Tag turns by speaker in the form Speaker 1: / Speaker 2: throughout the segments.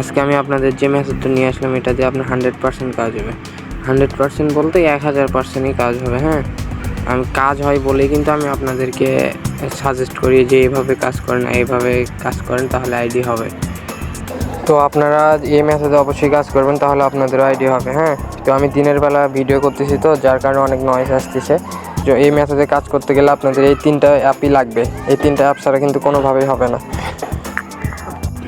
Speaker 1: আজকে আমি আপনাদের যে মেথডটা নিয়ে আসলাম, এটা দিয়ে আপনার হান্ড্রেড পার্সেন্ট কাজ হবে। হান্ড্রেড পার্সেন্ট বলতে এক হাজার পার্সেন্টই কাজ হবে হ্যাঁ? আমি কাজ হয় বলেই কিন্তু আমি আপনাদেরকে সাজেস্ট করি যে এইভাবে কাজ করেন, এইভাবে কাজ করেন, তাহলে আইডি হবে। তো আপনারা এই মেথডে অবশ্যই কাজ করবেন, তাহলে আপনাদেরও আইডি হবে হ্যাঁ? তো আমি দিনের বেলা ভিডিও করতেছি তো, যার কারণে অনেক নয়েস আসতেছে। তো এই মেথডে কাজ করতে গেলে আপনাদের এই তিনটা অ্যাপই লাগবে। এই তিনটা অ্যাপ ছাড়া কিন্তু কোনোভাবেই হবে না।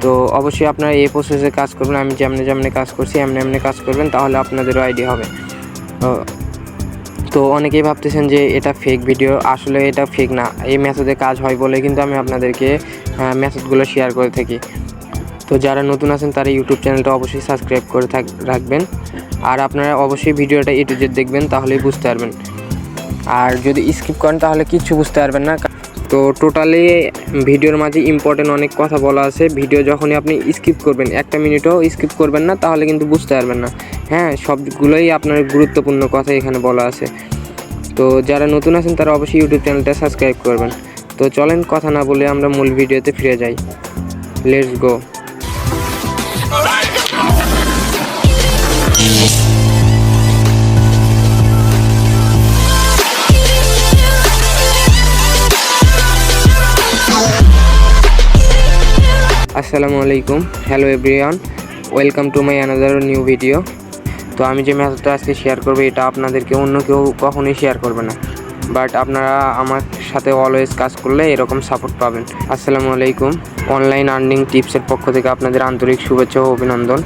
Speaker 1: তো অবশ্যই আপনারা এই প্রসেসে কাজ করবেন, আমি যেমনি যেমনি কাজ করছি, এমনি এমনি কাজ করবেন, তাহলে আপনাদেরও আইডি হবে। তো অনেকেই ভাবতেছেন যে এটা ফেক ভিডিও আসলে এটা ফেক না। এই মেথডে কাজ হয় বলে কিন্তু আমি আপনাদেরকে মেথডগুলো শেয়ার করে থাকি। তো যারা নতুন আছেন, তারা ইউটিউব চ্যানেলটা অবশ্যই সাবস্ক্রাইব করে থাক, রাখবেন। আর আপনারা অবশ্যই ভিডিওটা এ টু জেড দেখবেন, তাহলেই বুঝতে পারবেন। আর যদি স্কিপ করেন, তাহলে কিচ্ছু বুঝতে পারবেন না তো টোটালি ভিডিওর মাঝে ইম্পর্টেন্ট অনেক কথা বলা আছে। ভিডিও যখনই আপনি স্কিপ করবেন, একটা মিনিটও স্কিপ করবেন না, তাহলে কিন্তু বুঝতে পারবেন না। হ্যাঁ সবগুলোই আপনার গুরুত্বপূর্ণ কথা এখানে বলা আছে। তো যারা নতুন আছেন, তারা অবশ্যই ইউটিউব চ্যানেলটা সাবস্ক্রাইব করবেন। তো চলেন, কথা না বলে আমরা মূল ভিডিওতে ফিরে যাই। লেটস গো আসসালামু আলাইকুম। Hello everyone welcome to my another new video তো আমি যে মেথডটা আজকে শেয়ার করব, এটা আপনাদেরকে অন্য কেউ কখনোই শেয়ার করবে না। বাট আপনারা আমার সাথে অলওয়েজ কাজ করলে এরকম সাপোর্ট পাবেন। আসসালামু আলাইকুম অনলাইন আর্নিং টিপসের পক্ষ থেকে আপনাদের আন্তরিক শুভেচ্ছা ও অভিনন্দন।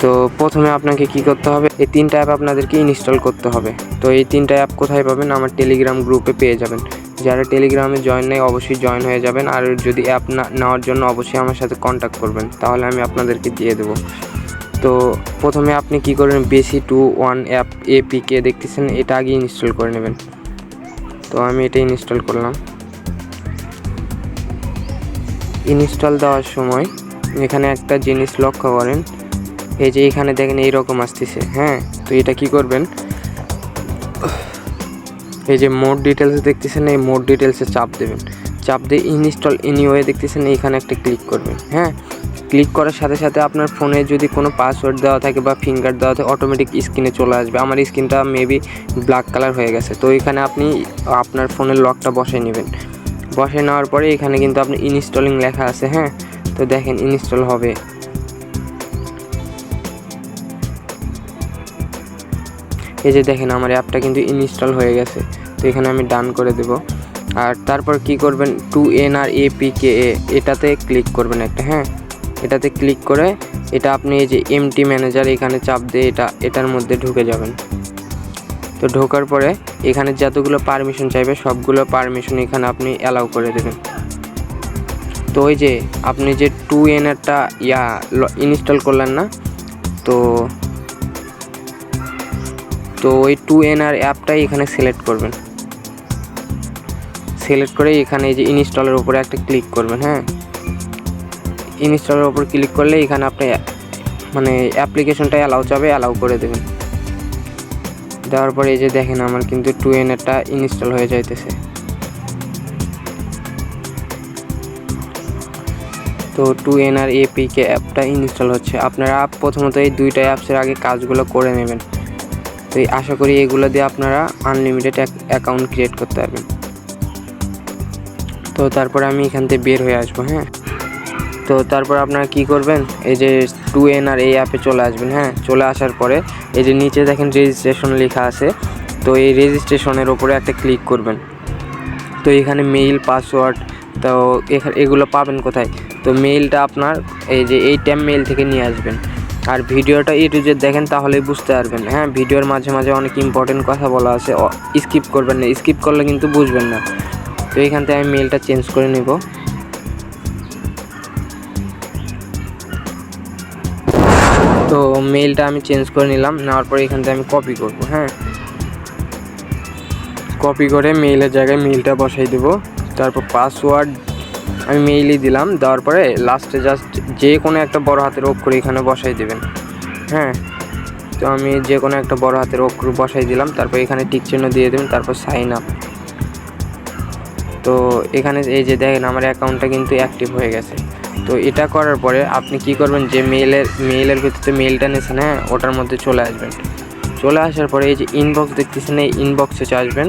Speaker 1: তো প্রথমে আপনাকে কি করতে হবে, এই তিনটা অ্যাপ আপনাদেরকে ইনস্টল করতে হবে। তো এই তিনটা অ্যাপ কোথায় পাবেন, আমার টেলিগ্রাম গ্রুপে পেয়ে যাবেন। যারা টেলিগ্রামে জয়েন নেই অবশ্যই জয়েন হয়ে যাবেন। আর যদি অ্যাপ না, নেওয়ার জন্য অবশ্যই আমার সাথে কন্ট্যাক্ট করবেন। তাহলে আমি আপনাদেরকে দিয়ে দেবো। তো প্রথমে আপনি কি করবেন বেসি টু ওয়ান অ্যাপ এপিকে দেখতেছেন, এটা আগে ইনস্টল করে নেবেন। তো আমি এটা ইনস্টল করলাম। ইনস্টল দেওয়ার সময় এখানে একটা জিনিস লক্ষ্য করেন। এই যে এখানে দেখেন এইরকম আসতেছে হ্যাঁ? তো এটা কি করবেন এই যে মোড ডিটেলস দেখতেছেন, এই মোড ডিটেলসে চাপ দেবেন। চাপ দিয়ে ইনস্টল এনিওয়ে দেখতেছেন, এইখানে একটা ক্লিক করবেন হ্যাঁ? ক্লিক করার সাথে সাথে আপনার ফোনে যদি কোনো পাসওয়ার্ড দেওয়া থাকে বা ফিঙ্গার দেওয়া থাকে অটোমেটিক স্ক্রিনে চলে আসবে। আমার স্ক্রিনটা মেবি ব্ল্যাক কালার হয়ে গেছে। তো এখানে আপনি আপনার ফোনের লকটা বসে নেবেন। বসে নেওয়ার পরে এখানে কিন্তু আপনি ইনস্টলিং লেখা আছে হ্যাঁ? তো দেখেন ইনস্টল হবে। এই যে দেখেন আমার অ্যাপটা কিন্তু ইনস্টল হয়ে গেছে। তো এখানে আমি ডান করে দেব। আর তারপর কি করবেন? To N R A P K A, এটাতে ক্লিক করবেন একটা হ্যাঁ? এটাতে ক্লিক করে এটা আপনি এই যে এমটি ম্যানেজার এখানে চাপ দিয়ে এটা, এটার মধ্যে ঢুকে যাবেন। তো ঢোকার পরে এখানে যতগুলো পারমিশন চাইবে সবগুলো পারমিশন এখানে আপনি অ্যালাউ করে দেবেন। তো ওই যে আপনি যে টু এনারটা ইয়া ইনস্টল করলেন না, তো তো ওই টু এনআর অ্যাপটাই এখানে সিলেক্ট করবেন। সিলেক্ট করে এখানে এই যে ইনস্টলের উপরে একটা ক্লিক করবেন হ্যাঁ? ইনস্টলের উপর ক্লিক করলে এখানে আপনি মানে অ্যাপ্লিকেশনটা অ্যালাউ চাবে অ্যালাউ করে দেবেন। দেওয়ার পরে এই যে দেখেন আমার কিন্তু টু এনআরটা ইনস্টল হয়ে যাইতেছে। তো টু এনআর এপিকে অ্যাপটা ইনস্টল হচ্ছে। আপনারা প্রথমত এই দুইটা অ্যাপসের আগে কাজগুলো করে নেবেন। তো আশা করি এগুলো দিয়ে আপনারা আনলিমিটেড অ্যাকাউন্ট ক্রিয়েট করতে পারবেন। তো তারপরে আমি এখান থেকে বের হয়ে আসব হ্যাঁ? তো তারপর আপনারা কি করবেন? এই যে টু এন আর এই অ্যাপে চলে আসবেন হ্যাঁ? চলে আসার পরে এই যে নিচে দেখেন রেজিস্ট্রেশন লেখা আছে। তো এই রেজিস্ট্রেশনের ওপরে একটা ক্লিক করবেন। তো এখানে মেইল পাসওয়ার্ড তো এখানে এগুলো পাবেন কোথায়? তো মেইলটা আপনার এই যে এই ট্যাম মেইল থেকে নিয়ে আসবেন। আর ভিডিওটা এই যে দেখেন তাহলেই বুঝতে পারবেন। হ্যাঁ ভিডিওর মাঝে মাঝে অনেক ইম্পর্টেন্ট কথা বলা আছে। স্কিপ করবেন না। স্কিপ করলে কিন্তু বুঝবেন না। তো এইখান থেকে আমি মেলটা চেঞ্জ করে নেব। তো মেলটা আমি চেঞ্জ করে নিলাম। নেওয়ার পরে এখান থেকে আমি কপি করব। হ্যাঁ। কপি করে মেইলের জায়গায় মেইলটা বসাই দেব। তারপর পাসওয়ার্ড আমি মেইলই দিলাম, দেওয়ার পরে লাস্টে জাস্ট যে কোনো একটা বড় হাতের অক্ষর এখানে বসাই দেবেন। হ্যাঁ? তো আমি যে কোনো একটা বড় হাতের অক্ষর বসাই দিলাম, তারপর এখানে টিক চিহ্ন দিয়ে দেবেন, তারপর সাইন আপ তো এখানে এই যে দেখেন, আমার অ্যাকাউন্টটা কিন্তু অ্যাক্টিভ হয়ে গেছে। তো এটা করার পরে আপনি কি করবেন, যে মেইলের মেইলের ভিতরে মেইলটা নিয়েছেন হ্যাঁ ওটার মধ্যে চলে আসবেন। চলে আসার পরে এই যে ইনবক্স দেখতেছেন, এই ইনবক্সে আসবেন।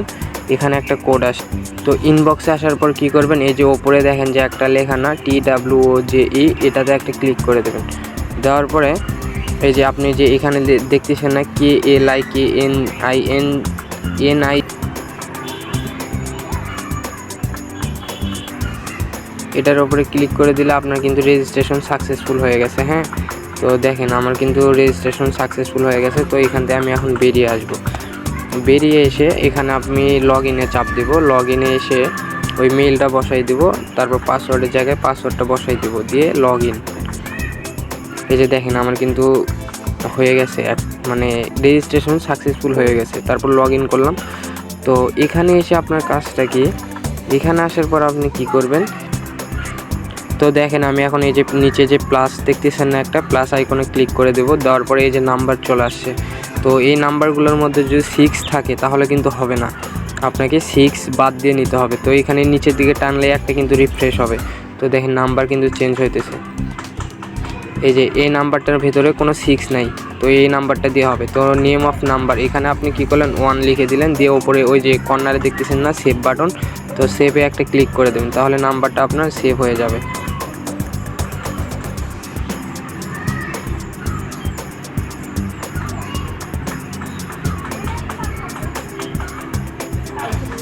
Speaker 1: এখানে একটা কোড আসে। তো ইনবক্সে আসার পর কি করবেন? এই যে ওপরে দেখেন যে একটা লেখা না T W O J E এটাতে একটা ক্লিক করে দেবেন। দেওয়ার পরে এই যে আপনি যে এখানে দেখতেছেন না K L I K N I N N I এটার উপরে ক্লিক করে দিলে আপনার কিন্তু রেজিস্ট্রেশন সাকসেসফুল হয়ে গেছে হ্যাঁ? তো দেখেন, আমার কিন্তু রেজিস্ট্রেশন সাকসেসফুল হয়ে গেছে, তো এখান থেকে আমি এখন বেরিয়ে আসব। বেরিয়ে এসে এখানে আমি লগ ইনে চাপ দিব। লগ ইনে এসে ওই মেইলটা বসাই দিব। তারপর পাসওয়ার্ডের জায়গায় পাসওয়ার্ডটা বসাই দিব দিয়ে লগ ইন এই যে দেখেন, আমার কিন্তু হয়ে গেছে। মানে রেজিস্ট্রেশন সাকসেসফুল হয়ে গেছে। তারপর লগ ইন করলাম। তো এখানে এসে আপনার কাজটা কি? এখানে আসার পর আপনি কি করবেন? তো দেখেন, আমি এখন এই যে নিচে যে প্লাস দেখতেছেন না একটা প্লাস আইকনে ক্লিক করে দেবো। দেওয়ার পরে এই যে নাম্বার চলে আসছে। তো এই নাম্বারগুলোর মধ্যে যদি সিক্স থাকে, তাহলে কিন্তু হবে না। আপনাকে সিক্স বাদ দিয়ে নিতে হবে। তো এখানে নিচের দিকে টানলে একটা কিন্তু রিফ্রেশ হবে। তো দেখেন নাম্বার কিন্তু চেঞ্জ হইতেছে। এই যে এই নাম্বারটার ভেতরে কোনো সিক্স নাই। তো এই নাম্বারটা দিয়ে হবে। তো নেম অফ নাম্বার এখানে আপনি কি করলেন? ওয়ান লিখে দিলেন। দিয়ে ওপরে ওই যে কর্নারে দেখতেছেন না সেভ বাটন তো সেভে একটা ক্লিক করে দেবেন। তাহলে নাম্বারটা আপনার সেভ হয়ে যাবে।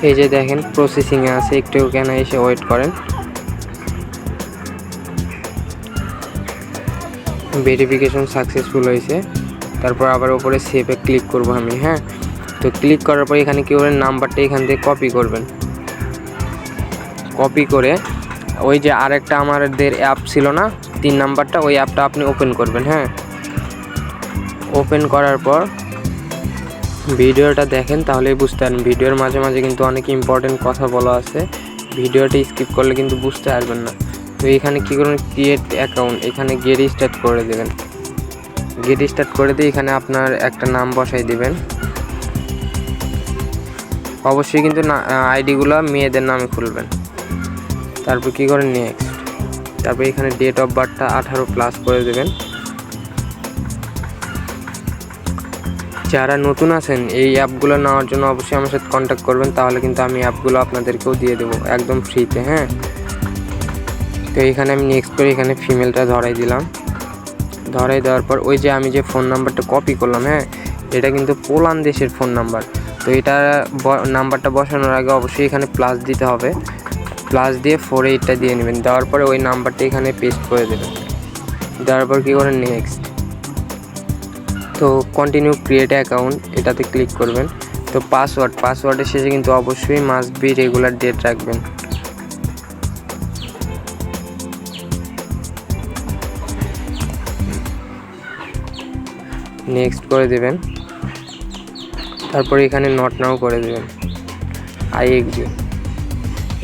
Speaker 1: এই যে দেখেন প্রসেসিংয়ে আছে, একটু কেন এসে ওয়েট করেন। ভেরিফিকেশন সাকসেসফুল হয়েছে। তারপর আবার ওপরে সেভে ক্লিক করব আমি হ্যাঁ? তো ক্লিক করার পর এখানে কি করবেন নাম্বারটা এখান থেকে কপি করবেন। কপি করে ওই যে আরেকটা আমাদের অ্যাপ ছিল না, তিন নাম্বারটা ওই অ্যাপটা আপনি ওপেন করবেন হ্যাঁ? ওপেন করার পর ভিডিওটা দেখেন তাহলেই বুঝতে পারেন। ভিডিওর মাঝে মাঝে কিন্তু অনেক ইম্পর্টেন্ট কথা বলা আছে। ভিডিওটা স্কিপ করলে কিন্তু বুঝতে পারবেন না। তো এখানে কী করবেন ক্রিয়েট অ্যাকাউন্ট এখানে গেট স্টার্ট করে দেবেন। গেট স্টার্ট করে দিয়ে এখানে আপনার একটা নাম বসাই দেবেন। অবশ্যই কিন্তু আইডিগুলো মেয়েদের নামে খুলবেন। তারপর কী করেন? নেক্সট তারপর এখানে ডেট অফ বার্থটা আঠারো প্লাস করে দেবেন। যারা নতুন আছেন, এই অ্যাপগুলো নেওয়ার জন্য অবশ্যই আমার সাথে কন্ট্যাক্ট করবেন, তাহলে কিন্তু আমি অ্যাপগুলো আপনাদেরকেও দিয়ে দেবো একদম ফ্রিতে হ্যাঁ? তো এখানে আমি নেক্সট করে এখানে ফিমেলটা ধরাই দিলাম। ধরাই দেওয়ার পর ওই যে আমি যে ফোন নাম্বারটা কপি করলাম হ্যাঁ? এটা কিন্তু পোলান দেশের ফোন নাম্বার তো এটা নাম্বারটা বসানোর আগে অবশ্যই এখানে প্লাস দিতে হবে। প্লাস দিয়ে ফোর এইটটা দিয়ে নেবেন। দেওয়ার পরে ওই নাম্বারটা এখানে পেস্ট করে দেবেন। দেওয়ার পর কী করেন নেক্সট তো কন্টিনিউ ক্রিয়েট অ্যাকাউন্ট এটাতে ক্লিক করবেন। তো পাসওয়ার্ড পাসওয়ার্ডের শেষে কিন্তু অবশ্যই মাস্ট বি রেগুলার ডেট রাখবেন। নেক্সট করে দেবেন। তারপরে এখানে নট নাও করে দেবেন। আই এগ্রি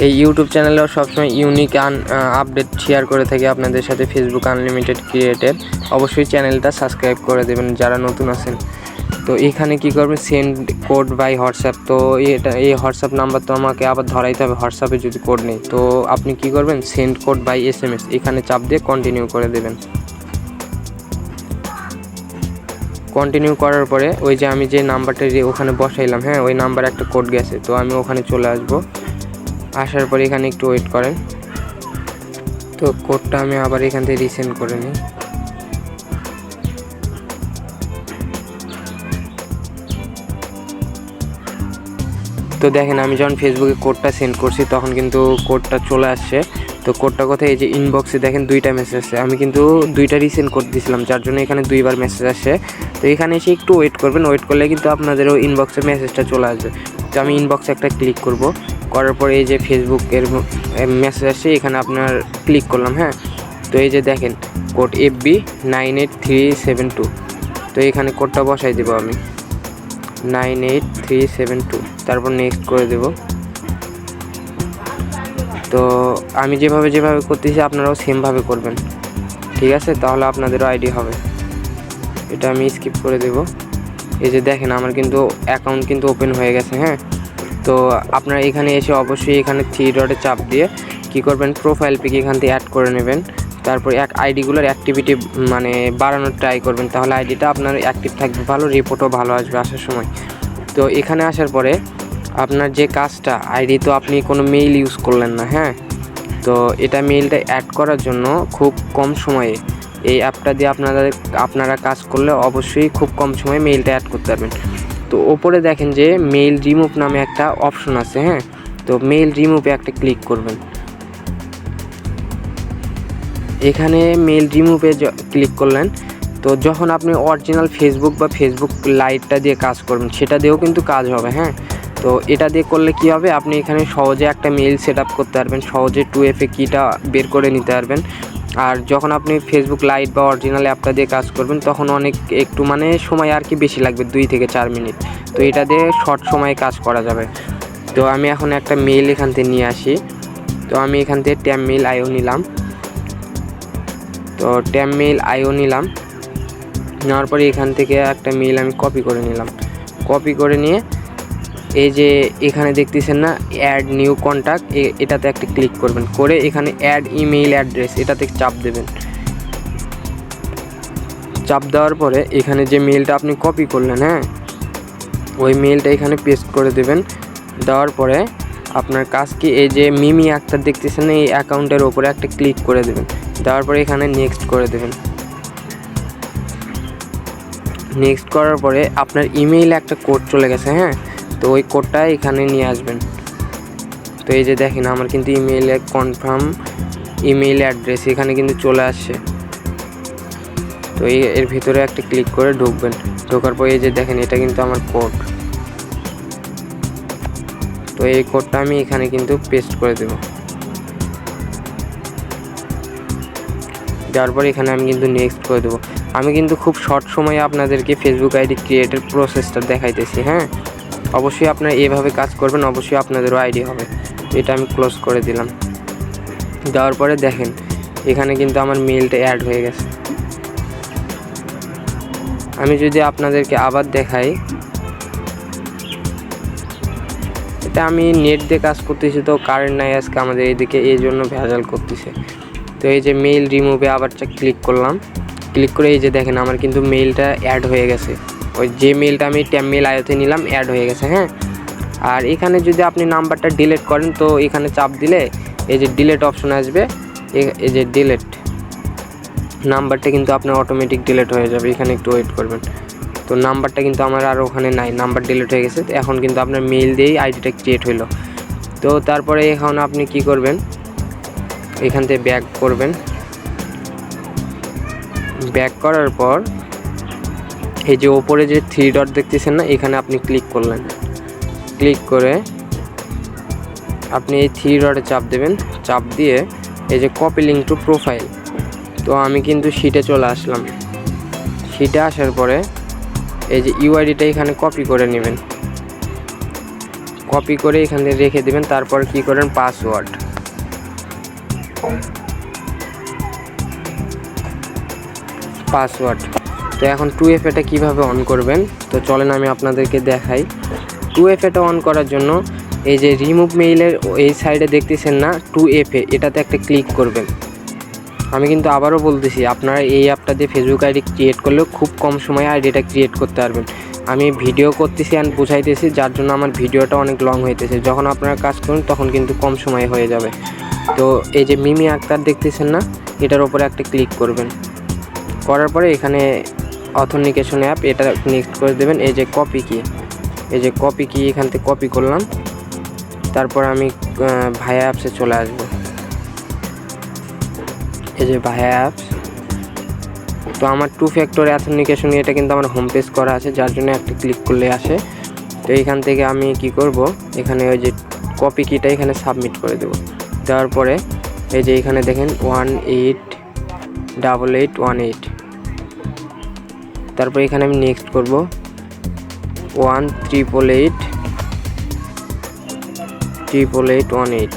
Speaker 1: এই ইউটিউব চ্যানেলেও সবসময় ইউনিক আন আপডেট শেয়ার করে থাকি আপনাদের সাথে ফেসবুক আনলিমিটেড ক্রিয়েটেড অবশ্যই চ্যানেলটা সাবস্ক্রাইব করে দেবেন যারা নতুন আছেন। তো এখানে কি করবেন সেন্ড কোড বাই হোয়াটসঅ্যাপ তো এটা, এই হোয়াটসঅ্যাপ নাম্বার তো আমাকে আবার ধরাইতে হবে। হোয়াটসঅ্যাপে যদি কোড নেই, তো আপনি কি করবেন? Send code by S M S এখানে চাপ দিয়ে কন্টিনিউ করে দেবেন। কন্টিনিউ করার পরে ওই যে আমি যে নাম্বারটা ওখানে বসাইলাম হ্যাঁ? ওই নাম্বার একটা কোড গেছে। তো আমি ওখানে চলে আসব। আসার পরে এখানে একটু ওয়েট করেন। তো কোডটা আমি আবার এখান থেকে রিসেন্ড করে নিই। তো দেখেন, আমি যখন ফেসবুকে কোডটা সেন্ড করছি, তখন কিন্তু কোডটা চলে আসছে। তো কোডটা কোথায়? এই যে ইনবক্সে দেখেন, দুইটা মেসেজ আসছে। আমি কিন্তু দুইটা রিসেন্ড করে দিয়েছিলাম যার জন্য এখানে দুইবার মেসেজ আসছে। তো এখানে এসে একটু ওয়েট করবেন। ওয়েট করলে কিন্তু আপনাদেরও ইনবক্সে মেসেজটা চলে আসবে। আমি ইনবক্সে একটা ক্লিক করব। করার পরে এই যে ফেসবুকের মেসেজ আসছে, এখানে আপনার ক্লিক করলাম হ্যাঁ? তো এই যে দেখেন code F B nine eight three seven two তো এখানে কোডটা বসাই দেবো আমি। Nine eight three seven two তারপর নেক্সট করে দেব। তো আমি যেভাবে যেভাবে করতেছি, আপনারাও সেমভাবে করবেন। ঠিক আছে? তাহলে আপনাদেরও আইডি হবে। এটা আমি স্কিপ করে দেব। এই যে দেখেন, আমার কিন্তু অ্যাকাউন্ট কিন্তু ওপেন হয়ে গেছে হ্যাঁ? তো আপনারা এখানে এসে অবশ্যই এখানে থ্রি ডটে চাপ দিয়ে কি করবেন প্রোফাইল পিক এখান থেকে অ্যাড করে নেবেন। তারপর এক আইডিগুলোর অ্যাক্টিভিটি মানে বাড়ানোর ট্রাই করবেন, তাহলে আইডিটা আপনার অ্যাক্টিভ থাকবে ভালো রিপোর্টও ভালো আসবে আসার সময়। তো এখানে আসার পরে আপনার যে কাজটা আইডি তো আপনি কোনো মেইল ইউজ করলেন না হ্যাঁ? তো এটা মেইলটা অ্যাড করার জন্য খুব কম সময়ে এই অ্যাপটা দিয়ে আপনাদের, আপনারা কাজ করলে অবশ্যই খুব কম সময়ে মেইলটা অ্যাড করতে পারবেন। তো ওপরে দেখেন যে মেইল রিমুভ নামে একটা অপশন আছে হ্যাঁ? তো মেইল রিমুভে একটা ক্লিক করবেন। এখানে মেইল রিমুভে ক্লিক করলেন। তো যখন আপনি অরিজিনাল ফেসবুক বা ফেসবুক লাইটটা দিয়ে কাজ করবেন, সেটা দিয়েও কিন্তু কাজ হবে হ্যাঁ? তো এটা দিয়ে করলে কি হবে? আপনি এখানে সহজে একটা মেইল সেট আপ করতে পারবেন, সহজে টু এফে কিটা বের করে নিতে পারবেন। আর যখন আপনি ফেসবুক লাইট বা অরিজিনাল অ্যাপটা দিয়ে কাজ করবেন, তখন অনেক একটু মানে সময় আর কি বেশি লাগবে, দুই থেকে চার মিনিট। তো এটা দিয়ে শর্ট সময়ে কাজ করা যাবে। তো আমি এখন একটা মেইল এখান থেকে নিয়ে আসি। তো আমি এখান থেকে ট্যাম মেইল আইও নিলাম। তো ট্যাম মেইল আইও নিলাম। নেওয়ার পরে এখান থেকে একটা মেইল আমি কপি করে নিলাম। কপি করে নিয়ে এই যে এখানে দেখতেছেন না অ্যাড নিউ কন্ট্যাক্ট এটাতে একটা ক্লিক করবেন। করে এখানে অ্যাড ইমেইল অ্যাড্রেস এটাতে চাপ দেবেন। চাপ দেওয়ার পরে এখানে যে মেইলটা আপনি কপি করলেন হ্যাঁ? ওই মেইলটা এখানে পেস্ট করে দেবেন। দেওয়ার পরে আপনার কাজ কি, এই যে মিমি একটা দেখতেছেন এই অ্যাকাউন্টের ওপরে একটা ক্লিক করে দেবেন। দেওয়ার পরে এখানে নেক্সট করে দেবেন। নেক্সট করার পরে আপনার ইমেইলে একটা কোড চলে গেছে হ্যাঁ? তো ওই কোডটা এখানে নিয়ে আসবেন। তো এই যে দেখেন, আমার কিন্তু ইমেইলে কনফার্ম ইমেইল অ্যাড্রেস এখানে কিন্তু চলে আসছে। তো এই, এর ভিতরে একটা ক্লিক করে ঢুকবেন। ঢোকার পরে এই যে দেখেন, এটা কিন্তু আমার কোড তো এই কোডটা আমি এখানে কিন্তু পেস্ট করে দেব। যার পর এখানে আমি কিন্তু নেক্সট করে দেবো। আমি কিন্তু খুব শর্ট সময়ে আপনাদেরকে ফেসবুক আইডি ক্রিয়েটের প্রসেসটা দেখাইতেছি হ্যাঁ? অবশ্যই আপনারা এভাবে কাজ করবেন, অবশ্যই আপনাদেরও আইডি হবে। এটা আমি ক্লোজ করে দিলাম। দেওয়ার পরে দেখেন, এখানে কিন্তু আমার মেলটা অ্যাড হয়ে গেছে। আমি যদি আপনাদেরকে আবার দেখাই, এটা আমি নেট দিয়ে কাজ করতেছি তো কারেন্ট নাই আজকে আমাদের এইদিকে এই জন্য ভেজাল করতেছে। তো এই যে মেইল রিমুভে আবার ক্লিক করলাম। ক্লিক করে এই যে দেখেন, আমার কিন্তু মেইলটা অ্যাড হয়ে গেছে। ওই যে মেলটা আমি ট্যাম মেল আয়তে নিলাম অ্যাড হয়ে গেছে হ্যাঁ? আর এখানে যদি আপনি নাম্বারটা ডিলেট করেন, তো এখানে চাপ দিলে এই যে ডিলেট অপশন আসবে এই যে ডিলেট নাম্বারটা কিন্তু আপনার অটোমেটিক ডিলেট হয়ে যাবে, এখানে একটু ওয়েট করবেন। তো নাম্বারটা কিন্তু আমার আর ওখানে নাই, নাম্বার ডিলেট হয়ে গেছে, এখন কিন্তু আপনার মেইল দিয়েই আইডিটা ক্রিয়েট হইল। তো তারপরে এখন আপনি কি করবেন? এখান থেকে ব্যাক করবেন। ব্যাক করার পর এই যে ওপরে যে থ্রি ডট দেখতেছেন না, এখানে আপনি ক্লিক করলেন। ক্লিক করে আপনি এই থ্রি ডটে চাপ দেবেন। চাপ দিয়ে এই যে কপি লিঙ্ক টু প্রোফাইল তো আমি কিন্তু শিটে চলে আসলাম। শিটে আসার পরে এই যে ইউআইডিটা এখানে কপি করে নেবেন। কপি করে এখানে রেখে দেবেন, তারপর কি করেন? পাসওয়ার্ড পাসওয়ার্ড তো এখন টু এফ এটা কীভাবে অন করবেন? তো চলেন আমি আপনাদেরকে দেখাই। টু এফ এটা অন করার জন্য এই যে রিমুভ মেইলের এই সাইডে দেখতেছেন না? টু এফ এ এটাতে একটা ক্লিক করবেন। আমি কিন্তু আবারও বলতেছি, আপনারা এই অ্যাপটা দিয়ে ফেসবুক আইডি ক্রিয়েট করলেও খুব কম সময়ে আইডিটা ক্রিয়েট করতে পারবেন। আমি ভিডিও করতেছি অ্যান্ড বুঝাইতেছি, যার জন্য আমার ভিডিওটা অনেক লং হইতেছে। যখন আপনারা কাজ করুন তখন কিন্তু কম সময়ে হয়ে যাবে। তো এই যে মিমি আক্তার দেখতেছেন না? এটার ওপরে একটা ক্লিক করবেন। করার পরে এখানে অথেন্টিকেশন অ্যাপ এটা নেক্সট করে দেবেন। এই যে কপি কি এই যে কপি কি এখান থেকে কপি করলাম। তারপর আমি ভায়া অ্যাপসে চলে আসব। এই যে ভায়া অ্যাপস তো আমার টু ফ্যাক্টর অ্যাথেন্টিকেশন এটা কিন্তু আমার হোম পেজ করা আছে, যার জন্য একটা ক্লিক করলে আসে। তো এইখান থেকে আমি কি করব? এখানে ওই যে কপি কিটা এখানে সাবমিট করে দেবো। দেওয়ার পরে, এই যে এখানে দেখেন one eight double eight one eight তারপর এখানে আমি নেক্সট করব। One triple eight triple eight one eight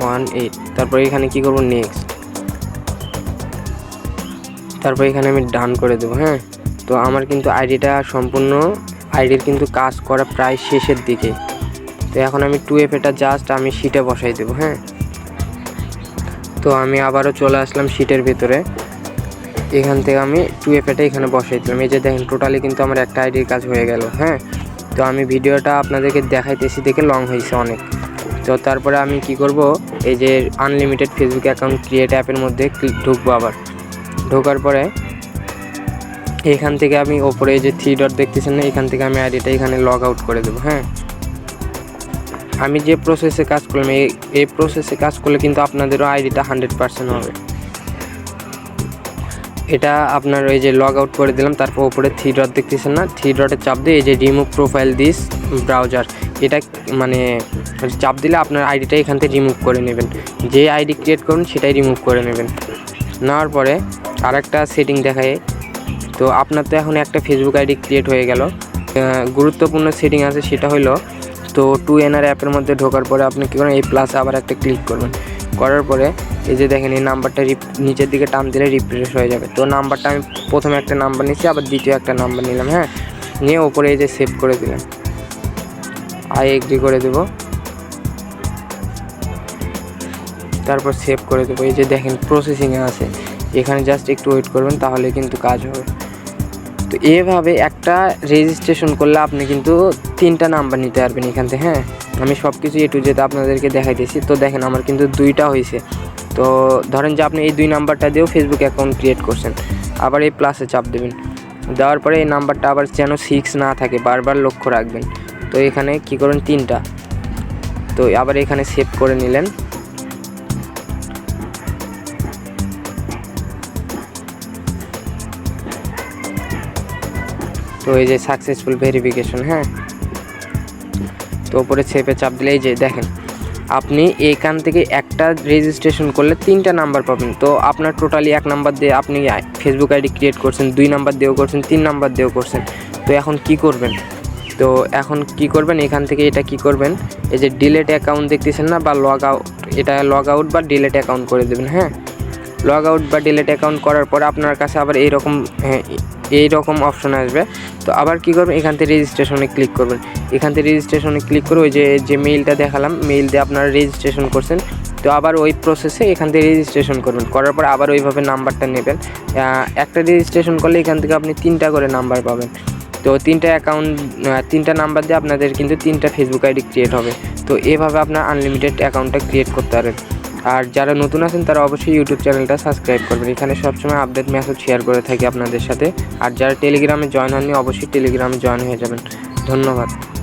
Speaker 1: one eight তারপর এখানে কি করব নেক্সট তারপর এখানে আমি ডান করে দেবো হ্যাঁ? তো আমার কিন্তু আইডিটা সম্পূর্ণ, আইডির কিন্তু কাজ করা প্রায় শেষের দিকে। তো এখন আমি টু এফ এটা জাস্ট আমি শিটে বসাই দেবো হ্যাঁ? তো আমি আবারও চলে আসলাম শীটের ভিতরে। এখান থেকে আমি টু এফএটা এখানে বসাই দিলাম। এই যে দেখেন টোটালি কিন্তু আমার একটা আইডির কাজ হয়ে গেল হ্যাঁ? তো আমি ভিডিওটা আপনাদেরকে দেখাইতেছি দেখে লং হয়েছে অনেক। তো তারপরে আমি কি করব, এই যে আনলিমিটেড ফেসবুক অ্যাকাউন্ট ক্রিয়েট অ্যাপের মধ্যে ঢুকবো আবার। ঢোকার পরে এখান থেকে আমি ওপরে এই যে থ্রি ডট দেখতেছেন না, এখান থেকে আমি আইডিটা এখানে লগ আউট করে দেবো হ্যাঁ? আমি যে প্রসেসে কাজ করলাম, এই প্রসেসে কাজ করলে কিন্তু আপনাদেরও আইডিটা হান্ড্রেড পার্সেন্ট হবে। এটা আপনার ওই যে লগ আউট করে দিলাম, তারপর উপরে থ্রি ডট দেখতেছেন না? থ্রি ডটে চাপ দিয়ে এই যে রিমুভ প্রোফাইল দিস ব্রাউজার এটা মানে চাপ দিলে আপনার আইডিটা এখান থেকে রিমুভ করে নেবেন। যে আইডি ক্রিয়েট করুন, সেটাই রিমুভ করে নেবেন। নেওয়ার পরে আরেকটা সেটিং দেখায় তো আপনার তো এখন একটা ফেসবুক আইডি ক্রিয়েট হয়ে গেল। গুরুত্বপূর্ণ সেটিং আছে, সেটা হলো, তো টু এনআর অ্যাপের মধ্যে ঢোকার পরে আপনি কী করেন এই প্লাসে আবার একটা ক্লিক করবেন। করার পরে এই যে দেখেন, এই নাম্বারটা রিপ- নিচের দিকে টান দিলে রিফ্রেশ হয়ে যাবে। তো নাম্বারটা আমি প্রথমে একটা নাম্বার নিচ্ছি আবার দ্বিতীয় একটা নাম্বার নিলাম হ্যাঁ? নিয়ে ওপরে এই যে সেভ করে দিলাম। আই এগ্রি করে দেবো। তারপর সেভ করে দেবো। এই যে দেখেন প্রসেসিংয়ে আছে। এখানে জাস্ট একটু ওয়েট করবেন, তাহলে কিন্তু কাজ হবে। তো এভাবে একটা রেজিস্ট্রেশন করলে আপনি কিন্তু তিনটা নাম্বার নিতে পারবেন এখান থেকে হ্যাঁ? আমি সব কিছু এ টু যেতে আপনাদেরকে দেখাইতেছি তো দেখেন, আমার কিন্তু দুইটা হয়েছে। তো ধরেন যে আপনি এই দুই নাম্বারটা দিয়েও ফেসবুক অ্যাকাউন্ট ক্রিয়েট করছেন, আবার এই প্লাসে চাপ দেবেন। দেওয়ার পরে এই নাম্বারটা আবার যেন সিক্স না থাকে, বারবার লক্ষ্য রাখবেন। তো এখানে কি করেন তিনটা। তো আবার এখানে সেভ করে নিলেন। তো এই যে সাকসেসফুল ভেরিফিকেশন হ্যাঁ? তো ওপরে সেপে চাপ দিলে এই যে দেখেন আপনি এখান থেকে একটা রেজিস্ট্রেশন করলে তিনটা নাম্বার পাবেন। তো আপনার টোটালি এক নাম্বার দিয়ে আপনি ফেসবুক আইডি ক্রিয়েট করছেন, দুই নাম্বার দিয়েও করছেন, তিন নাম্বার দিয়েও করছেন। তো এখন কি করবেন? তো এখন কি করবেন? এখান থেকে এটা কি করবেন? এই যে ডিলেট অ্যাকাউন্ট দেখতেছেন না বা লগ আউট এটা লগ আউট বা ডিলেট অ্যাকাউন্ট করে দেবেন হ্যাঁ? লগ আউট বা ডিলেট অ্যাকাউন্ট করার পর আপনার কাছে আবার এইরকম হ্যাঁ, এইরকম অপশন আসবে। তো আবার কি করবেন? এখান থেকে রেজিস্ট্রেশনে ক্লিক করবেন। এখান থেকে রেজিস্ট্রেশনে ক্লিক করে ওই যে যে মেইলটা দেখালাম মেইল দিয়ে আপনারা রেজিস্ট্রেশন করছেন। তো আবার ওই প্রসেসে এখান থেকে রেজিস্ট্রেশন করবেন। করার পর আবার ওইভাবে নাম্বারটা নেবেন। একটা রেজিস্ট্রেশন করলে এখান থেকে আপনি তিনটা করে নাম্বার পাবেন। তো তিনটা অ্যাকাউন্ট তিনটা নাম্বার দিয়ে আপনাদের কিন্তু তিনটা ফেসবুক আইডি ক্রিয়েট হবে। তো এভাবে আপনার আনলিমিটেড অ্যাকাউন্টটা ক্রিয়েট করতে পারেন আর যারা নতুন আছেন, তারা অবশ্যই ইউটিউব চ্যানেলটা সাবস্ক্রাইব করবেন। এখানে সবসময় আপডেট মেসেজ শেয়ার করে থাকি আপনাদের সাথে। আর যারা টেলিগ্রামে জয়েন হননি, অবশ্যই টেলিগ্রামে জয়েন হয়ে যাবেন। ধন্যবাদ।